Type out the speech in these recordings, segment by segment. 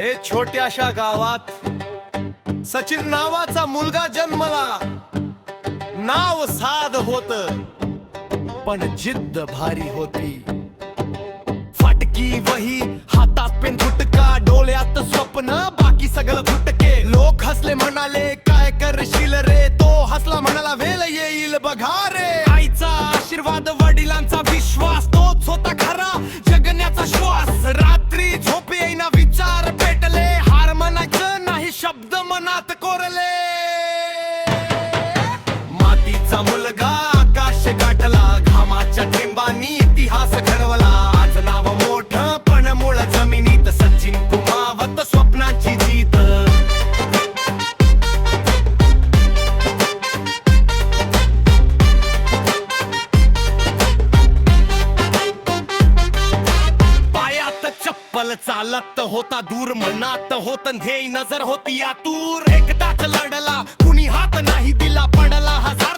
ए छोट्याशा गावात सचिन नावाचा मुलगा जन्मला. नाव साध होत पण जिद्द भारी होती. फाटकी वही हातात पेन गुटका डोळ्यात स्वप्न बाकी सगळं फुटके. लोक हसले म्हणाले काय करशील रे? तो हसला म्हणाला वेल येईल बघा रे. आईचा आशीर्वाद वडिलांचा विश्वास तोच होता खरा. शब्द मनात कोरले. मातीचा मुलगा चप्पल चालत होता दूर मनात होत ध्येय नजर होती आतूर एकदाच लढला कुणी हात नाही दिला पडला हजार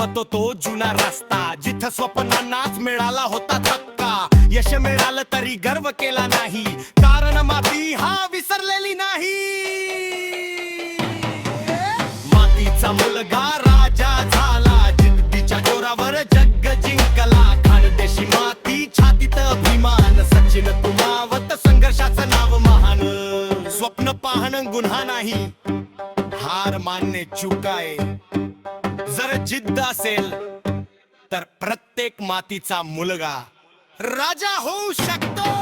आजही तो जुना रस्ता. जिथ स्वप्नांनाच मिळाला होता धक्का. यश मिळालं तरी गर्व केला नाही. कारण माती हा विसरलेली नाही. मातीचा मुलगा राजा झाला. जिद्दीच्या जोरावर जग जिंकला. खानदेशी माती छातीत अभिमान. सचिन तुमावत संघर्षाचं नाव महान. स्वप्न पाहणं गुन्हा नाही. हार मानणे चुकाय जर जिद्द असेल तर प्रत्येक मातीचा मुलगा राजा होऊ शकतो.